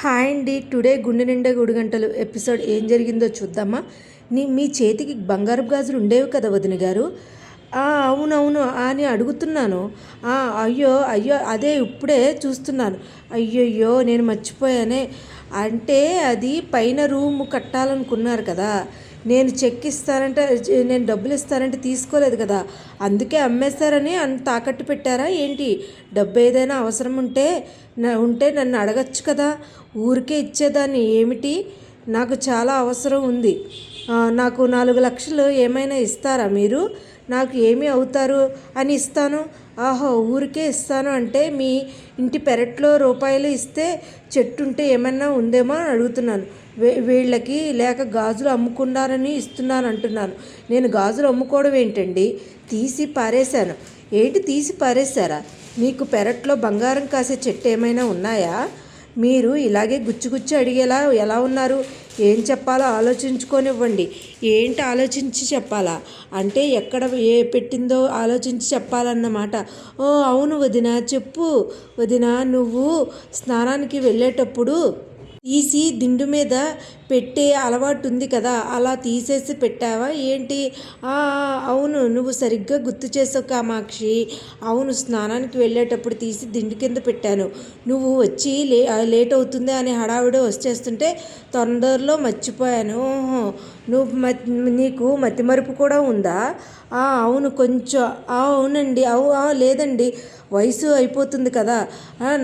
Hi అండి. Today గుండె నిండా గుడి గంటలు. ఎపిసోడ్ ఏం జరిగిందో చూద్దామా? నీ మీ చేతికి బంగారపు గాజులు ఉండేవి కదా వదిన గారు? అవునవును. అని అడుగుతున్నాను. అయ్యో అయ్యో అదే ఇప్పుడే చూస్తున్నాను. అయ్యయ్యో నేను మర్చిపోయానే. అంటే అది పైన రూమ్ కట్టాలనుకున్నారు కదా. నేను చెక్ ఇస్తానంటే నేను డబ్బులు ఇస్తానంటే తీసుకోలేదు కదా. అందుకే అమ్మేస్తారని అంత తాకట్టు పెట్టారా ఏంటి? డబ్బు ఏదైనా అవసరం ఉంటే ఉంటే నన్ను అడగచ్చు కదా. ఊరికే ఇచ్చేదాన్ని ఏమిటి? నాకు చాలా అవసరం ఉంది. నాకు నాలుగు లక్షలు ఏమైనా ఇస్తారా మీరు? నాకు ఏమి అవుతారు అని ఇస్తాను. ఆహో ఊరికే ఇస్తాను అంటే మీ ఇంటి పెరట్లో రూపాయలు ఇస్తే చెట్టు ఉంటే ఏమన్నా ఉందేమో అని అడుగుతున్నాను. వీళ్ళకి లేక గాజులు అమ్ముకున్నారని ఇస్తున్నాను అంటున్నాను. నేను గాజులు అమ్ముకోవడం ఏంటండి? తీసి పారేశాను. ఏంటి తీసి పారేశారా? మీకు పెరట్లో బంగారం కాసే చెట్టు ఏమైనా ఉన్నాయా? మీరు ఇలాగే గుచ్చి అడిగేలా ఎలా ఉన్నారు? ఏం చెప్పాలో ఆలోచించుకోనివ్వండి. ఏంటి ఆలోచించి చెప్పాలా? అంటే ఎక్కడ ఏ పెట్టిందో ఆలోచించి చెప్పాలన్నమాట. ఓ అవును వదిన చెప్పు. వదిన నువ్వు స్నానానికి వెళ్ళేటప్పుడు తీసి దిండు మీద పెట్టే అలవాటు ఉంది కదా అలా తీసేసి పెట్టావా? ఏంటి? అవును నువ్వు సరిగ్గా గుర్తు చేసావు కామాక్షి. అవును స్నానానికి వెళ్ళేటప్పుడు తీసి దిండు కింద పెట్టాను. నువ్వు వచ్చి లే లేట్ అవుతుంది అని హడావిడి వచ్చేస్తుంటే తొందరలో మర్చిపోయాను. ఓహో నువ్వు మత్ నీకు మతిమరుపు కూడా ఉందా? అవును కొంచెం. అవునండి. అవు లేదండి. వయసు అయిపోతుంది కదా. "ఆ,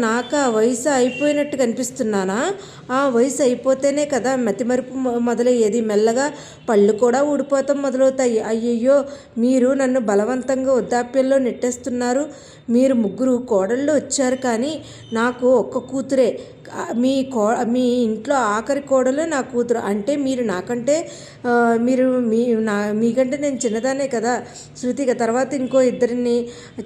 వయసు అయిపోయినట్టు కనిపిస్తున్నానా? ఆ వయసు అయిపోతేనే కదా మతిమరుపు మొ- మొదలయ్యేది. మెల్లగా పళ్ళు కూడా ఊడిపోతాం మొదలవుతాయి. అయ్యయ్యో మీరు నన్ను బలవంతంగా వృద్ధాప్యంలో నెట్టేస్తున్నారు. మీరు ముగ్గురు కోడళ్ళు వచ్చారు కానీ నాకు ఒక్క కూతురే. మీ కో మీ ఇంట్లో ఆఖరి కోడలే నా కూతురు. అంటే మీరు నాకంటే మీరు మీ నా మీకంటే నేను చిన్నదానే కదా. శృతిక తర్వాత ఇంకో ఇద్దరిని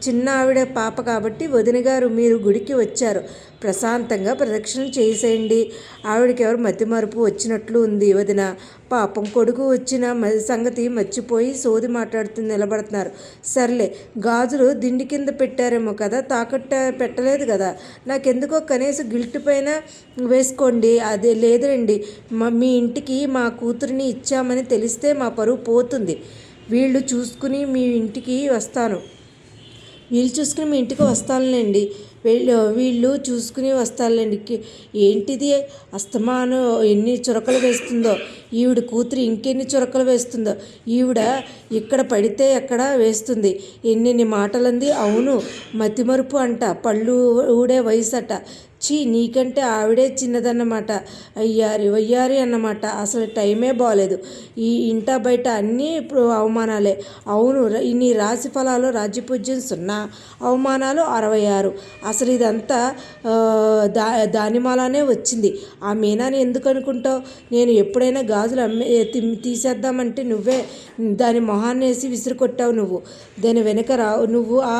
చిన్న ఆవిడ పాప కాబట్టి వదిన గారు మీరు గుడికి వచ్చారు. ప్రశాంతంగా ప్రదక్షిణ చేసేయండి. ఆవిడకి ఎవరు మతి మరుపు వచ్చినట్లు ఉంది. వదిన పాపం కొడుకు వచ్చిన మ- సంగతి మర్చిపోయి సోది మాట్లాడుతూ నిలబడుతున్నారు. సర్లే గాజులు దిండి కింద పెట్టారేమో కదా తాకట్ట పెట్టలేదు కదా. నాకెందుకో కనీసం గిల్ట్ పైన వేసుకోండి. అదే లేదండి మా మీ ఇంటికి మా కూతురిని ఇచ్చామని తెలిస్తే మా పరువు పోతుంది. వీళ్ళు చూసుకుని మీ ఇంటికి వస్తాను. వీళ్ళు చూసుకుని మీ ఇంటికి వస్తానులేండి. వీళ్ళు వీళ్ళు చూసుకుని వస్తారులేండి. ఏంటిది? అస్తమానం ఎన్ని చురకలు వేస్తుందో. ఈవిడ కూతురు ఇంకెన్ని చురకలు వేస్తుందో. ఈవిడ ఇక్కడ పడితే ఎక్కడ వేస్తుంది. ఎన్నెన్ని మాటలంది. అవును మతిమరుపు అంట పళ్ళు ఊడే వయసు అట చీ నీకంటే ఆవిడే చిన్నదన్నమాట. అయ్యారి వయ్యారి అన్నమాట. అసలు టైమే బాగలేదు ఈ ఇంట బయట అన్నీ ఇప్పుడు అవమానాలే. అవును ఇన్ని రాశి ఫలాలు రాజ్యపూజ్యం సున్నా అవమానాలు అరవై ఆరు. అసలు ఇదంతా దా దానిమాలానే వచ్చింది. ఆ మీనాని ఎందుకు అనుకుంటావు? నేను ఎప్పుడైనా గాజులు అమ్మే తీసేద్దామంటే నువ్వే దాని మొహాన్ని వేసి విసిరి కొట్టావు నువ్వు. దాని వెనక రా నువ్వు ఆ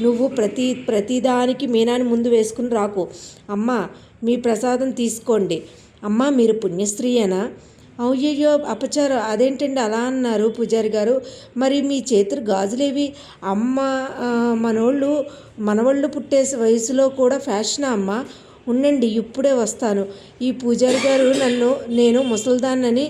నువ్వు ప్రతి ప్రతిదానికి మీనాని ముందు వేసుకుని రాకు. అమ్మా మీ ప్రసాదం తీసుకోండి. అమ్మా మీరు పుణ్యస్త్రీయేనా? అయ్యయ్యో అపచారం అదేంటండి? అలా అన్నారు పూజారి గారు. మరి మీ చేతులు గాజులేవి అమ్మ మనోళ్ళు మనవాళ్ళు పుట్టే వయసులో కూడా ఫ్యాషన్ అమ్మ? ఉండండి ఇప్పుడే వస్తాను. ఈ పూజారి గారు నన్ను నేను ముసల్దాన్నని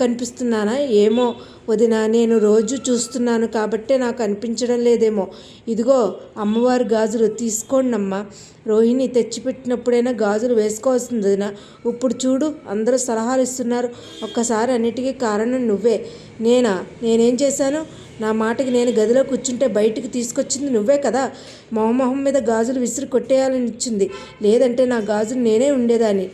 కనిపిస్తున్నానా? ఏమో. వదిన నేను రోజు చూస్తున్నాను కాబట్టే నాకు అనిపించడం లేదేమో. ఇదిగో అమ్మవారి గాజులు తీసుకోండి అమ్మా రోహిణి తెచ్చిపెట్టినప్పుడైనా గాజులు వేసుకోవాల్సింది వదిన. ఇప్పుడు చూడు అందరూ సలహాలు ఇస్తున్నారు. ఒక్కసారి అన్నిటికీ కారణం నువ్వే. నేనా? నేనేం చేశాను? నా మాటకి నేను గదిలో కూర్చుంటే బయటికి తీసుకొచ్చింది నువ్వే కదా? మొహమొహం మీద గాజులు విసిరి కొట్టేయాలని ఇచ్చింది. లేదంటే నా గాజులు నేనే ఉండేదాన్ని.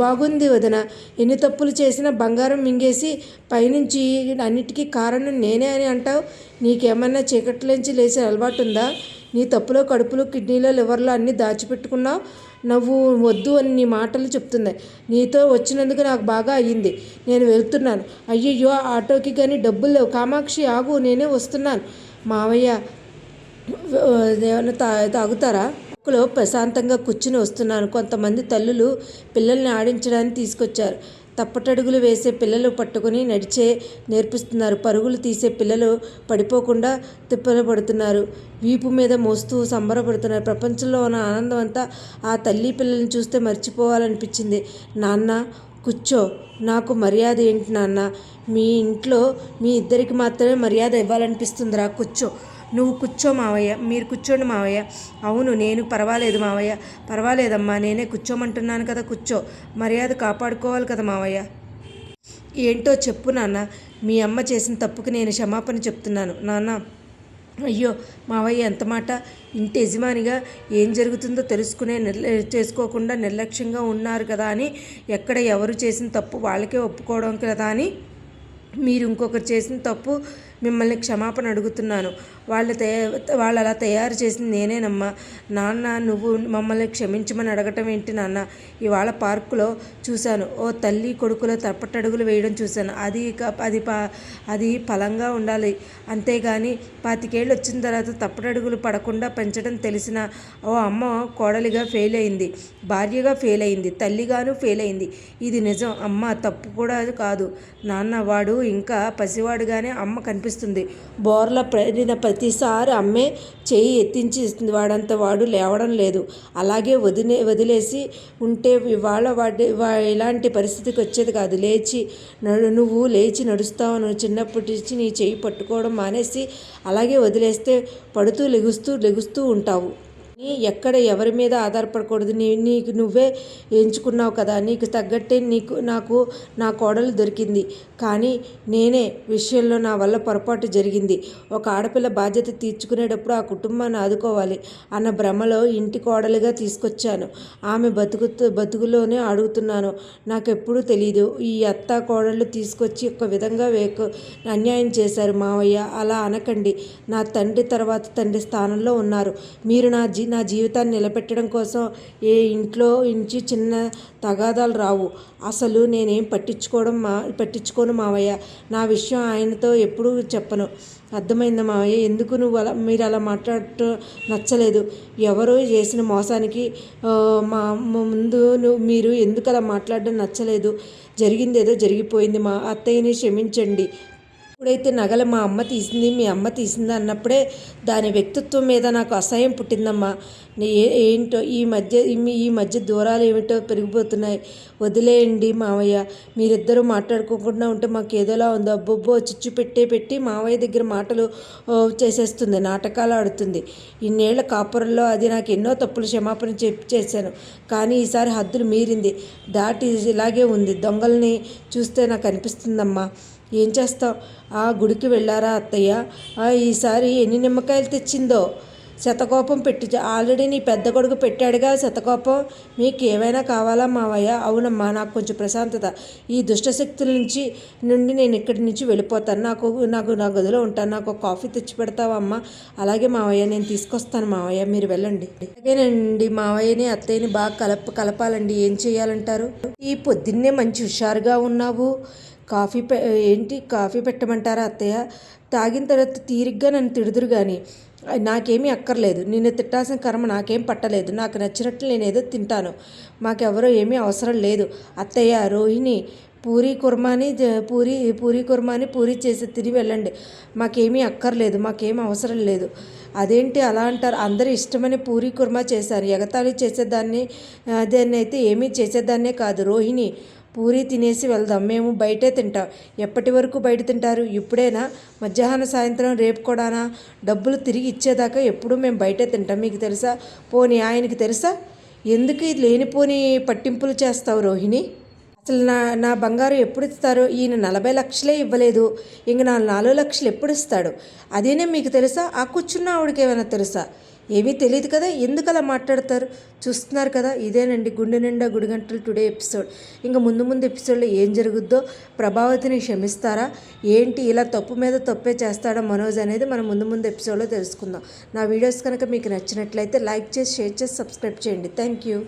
బాగుంది వదన. ఎన్ని తప్పులు చేసినా బంగారం మింగేసి పైనుంచి అన్నిటికీ కారణం నేనే అని అంటావు? నీకేమన్నా చీకట్లోంచి లేచే అలవాటు ఉందా నీ తప్పులో కడుపులో కిడ్నీలో లివర్లో అన్నీ దాచిపెట్టుకున్నావు? నువ్వు వద్దు అని నీ మాటలు చెప్తున్నాయి. నీతో వచ్చినందుకు నాకు బాగా అయ్యింది. నేను వెళ్తున్నాను. అయ్యయ్యో ఆటోకి కానీ డబ్బులు లేవు. కామాక్షి ఆగు నేనే వస్తున్నాను. మావయ్య ఏమైనా తా తాగుతారా? పార్కులో ప్రశాంతంగా కూర్చుని వస్తున్నాను కొంతమంది తల్లులు పిల్లల్ని ఆడించడానికి తీసుకొచ్చారు. తప్పటడుగులు వేసే పిల్లలు పట్టుకుని నడిచే నేర్పిస్తున్నారు. పరుగులు తీసే పిల్లలు పడిపోకుండా తిప్పలు పడుతున్నారు వీపు మీద మోస్తూ సంబరపడుతున్నారు. ప్రపంచంలో ఉన్న ఆనందం అంతా ఆ తల్లి పిల్లల్ని చూస్తే మర్చిపోవాలనిపించింది. నాన్న కూర్చో. నాకు మర్యాద ఏంటి నాన్న? మీ ఇంట్లో మీ ఇద్దరికి మాత్రమే మర్యాద ఇవ్వాలనిపిస్తుందిరా. కూర్చో. నువ్వు కూర్చో మావయ్య మీరు కూర్చోండి మావయ్య. అవును నేను పర్వాలేదు మావయ్య. పర్వాలేదమ్మా నేనే కూర్చోమంటున్నాను కదా కూర్చో. మర్యాద కాపాడుకోవాలి కదా మావయ్య. ఏంటో చెప్పు నాన్న. మీ అమ్మ చేసిన తప్పుకి నేను క్షమాపణ చెప్తున్నాను. నాన్న అయ్యో మావయ్య ఎంత మాట. ఇంటి యజమానిగా ఏం జరుగుతుందో తెలుసుకునే నిర్ల చేసుకోకుండా నిర్లక్ష్యంగా ఉన్నారు కదా అని ఎక్కడ ఎవరు చేసిన తప్పు వాళ్ళకే ఒప్పుకోవడం కదా అని మీరు ఇంకొకరు చేసిన తప్పు మిమ్మల్ని క్షమాపణ అడుగుతున్నాను. వాళ్ళు తయా వాళ్ళు అలా తయారు చేసింది నేనేనమ్మా. నాన్న నువ్వు మమ్మల్ని క్షమించమని అడగటం ఏంటి నాన్న? ఇవాళ పార్కులో చూశాను. ఓ తల్లి కొడుకులో తప్పటడుగులు వేయడం చూశాను. అది అది అది ఫలంగా ఉండాలి. అంతేగాని పాతికేళ్ళు వచ్చిన తర్వాత తప్పటడుగులు పడకుండా పెంచడం తెలిసిన ఓ అమ్మ కోడలిగా ఫెయిల్ అయింది. భార్యగా ఫెయిల్ అయింది. తల్లిగాను ఫెయిల్ అయింది. ఇది నిజం. అమ్మ తప్పు కూడా కాదు. నాన్న వాడు ఇంకా పసివాడుగానే అమ్మ కనిపిస్తుంది. బోర్ల పడిన ప్రతిసారి అమ్మే చేయి ఎత్తించి ఇస్తుంది వాడంత వాడు లేవడం లేదు. అలాగే వదిలే వదిలేసి ఉంటే ఇవాళ వాడి ఇలాంటి పరిస్థితికి వచ్చేది కాదు. లేచి నడు నువ్వు లేచి నడుస్తావు నువ్వు చిన్నప్పటి నుంచి నీ చేయి పట్టుకోవడం మానేసి అలాగే వదిలేస్తే పడుతూ లెగుస్తూ లెగుస్తూ ఉంటావు. నీ ఎక్కడ ఎవరి మీద ఆధారపడకూడదు. నీ నీకు నువ్వే ఎంచుకున్నావు కదా. నీకు తగ్గట్టే నీకు నాకు నా కోడలు దొరికింది. కానీ నేనే విషయంలో నా వల్ల పొరపాటు జరిగింది. ఒక ఆడపిల్ల బాధ్యత తీర్చుకునేటప్పుడు ఆ కుటుంబాన్ని ఆదుకోవాలి అన్న భ్రమలో ఇంటి కోడలుగా తీసుకొచ్చాను. ఆమె బతుకు బతుకులోనే అడుగుతున్నాను. నాకు తెలియదు ఈ అత్త కోడళ్ళు తీసుకొచ్చి ఒక విధంగా వేకు అన్యాయం చేశారు మావయ్య. అలా అనకండి. నా తండ్రి తర్వాత తండ్రి స్థానంలో ఉన్నారు. మీరు నా జీ నా జీవితాన్ని నిలబెట్టడం కోసం ఏ ఇంట్లో ఇంచి చిన్న తగాదాలు రావు. అసలు నేనేం పట్టించుకోవడం మా పట్టించుకోను మావయ్య. నా విషయం ఆయనతో ఎప్పుడూ చెప్పను. అర్థమైందా మావయ్య? ఎందుకు నువ్వు అలా మీరు అలా మాట్లాడటం నచ్చలేదు? ఎవరో చేసిన మోసానికి మా ముందు నువ్వు మీరు ఎందుకు అలా మాట్లాడడం నచ్చలేదు? జరిగింది ఏదో జరిగిపోయింది మా అత్తయ్యని క్షమించండి. ఎప్పుడైతే నగలు మా అమ్మ తీసింది మీ అమ్మ తీసింది అన్నప్పుడే దాని వ్యక్తిత్వం మీద నాకు అసహ్యం పుట్టిందమ్మా. ఏంటో ఈ మధ్య ఈ మధ్య దూరాలు ఏమిటో పెరిగిపోతున్నాయి. వదిలేయండి మావయ్య. మీరిద్దరూ మాట్లాడుకోకుండా ఉంటే మాకు ఏదోలా ఉందో. అబ్బొబ్బో చిచ్చు పెట్టే పెట్టి మావయ్య దగ్గర మాటలు చేసేస్తుంది నాటకాలు ఆడుతుంది. ఇన్నేళ్ళ కాపురంలో అది నాకు ఎన్నో తప్పులు క్షమాపణ చెప్పి చేశాను. కానీ ఈసారి హద్దులు మీరింది. దాటి ఇలాగే ఉంది. దొంగల్ని చూస్తే నాకు అనిపిస్తుందమ్మా. ఏం చేస్తావు? ఆ గుడికి వెళ్ళారా అత్తయ్య? ఈసారి ఎన్ని నిమ్మకాయలు తెచ్చిందో? శతకోపం పెట్టి ఆల్రెడీ నీ పెద్ద కొడుకు పెట్టాడుగా శతకోపం. మీకు ఏమైనా కావాలా మావయ్య? అవునమ్మా నాకు కొంచెం ప్రశాంతత. ఈ దుష్టశక్తుల నుంచి నుండి నేను ఇక్కడి నుంచి వెళ్ళిపోతాను. నాకు నాకు నా గదిలో ఉంటాను. నాకు కాఫీ తెచ్చి పెడతావమ్మా. అలాగే మావయ్య నేను తీసుకొస్తాను మావయ్య. మీరు వెళ్ళండి. అలాగేనండి మావయ్యని అత్తయ్యని బాగా కలప కలపాలండి. ఏం చేయాలంటారు? ఈ పొద్దున్నే మంచి హుషారుగా ఉన్నావు. కాఫీ పె ఏంటి కాఫీ పెట్టమంటారా అత్తయ్య? తాగిన తర్వాత తీరిగ్గా నన్ను తిడుదురు కానీ నాకేమీ అక్కర్లేదు. నిన్ను తిట్టాల్సిన కర్మ నాకేం పట్టలేదు. నాకు నచ్చినట్లు నేను ఏదో తింటాను. మాకెవరో ఏమీ అవసరం లేదు. అత్తయ్య రోహిణి పూరి కుర్మాని పూరి పూరి కుర్మాని పూరి చేసి తిరిగి వెళ్ళండి. మాకేమీ అక్కర్లేదు. మాకేం అవసరం లేదు. అదేంటి అలా అంటారు? అందరు ఇష్టమని పూరి కుర్మా చేశారు. ఎగతాళి చేసేదాన్ని దాన్ని అయితే ఏమీ చేసేదాన్నే కాదు. రోహిణి పూరి తినేసి వెళ్దాం. మేము బయటే తింటాం. ఎప్పటి వరకు బయట తింటారు? ఇప్పుడేనా? మధ్యాహ్నం సాయంత్రం రేపు కూడానా? డబ్బులు తిరిగి ఇచ్చేదాకా ఎప్పుడూ మేము బయటే తింటాం. మీకు తెలుసా? పోనీ ఆయనకి తెలుసా? ఎందుకు లేనిపోని పట్టింపులు చేస్తావు రోహిణి? అసలు నా నా బంగారు ఎప్పుడు ఇస్తారు? ఈయన నలభై లక్షలే ఇవ్వలేదు. ఇంక నా నాలుగు లక్షలు ఎప్పుడు ఇస్తాడు? అదేనే మీకు తెలుసా? ఆ కూర్చున్న ఆవిడకి ఏమైనా తెలుసా? ఏమీ తెలియదు కదా? ఎందుకు అలా మాట్లాడతారు? చూస్తున్నారు కదా? ఇదేనండి గుండె నిండా గుడిగంటలు టుడే ఎపిసోడ్. ఇంకా ముందు ముందు ఎపిసోడ్లో ఏం జరుగుద్దో ప్రభావతిని క్షమిస్తారా? ఏంటి ఇలా తప్పు మీద తప్పే చేస్తాడా మనోజ్ అనేది మనం ముందు ముందు ఎపిసోడ్లో తెలుసుకుందాం. నా వీడియోస్ కనుక మీకు నచ్చినట్లయితే లైక్ చేసి షేర్ చేసి సబ్స్క్రైబ్ చేయండి. Thank you.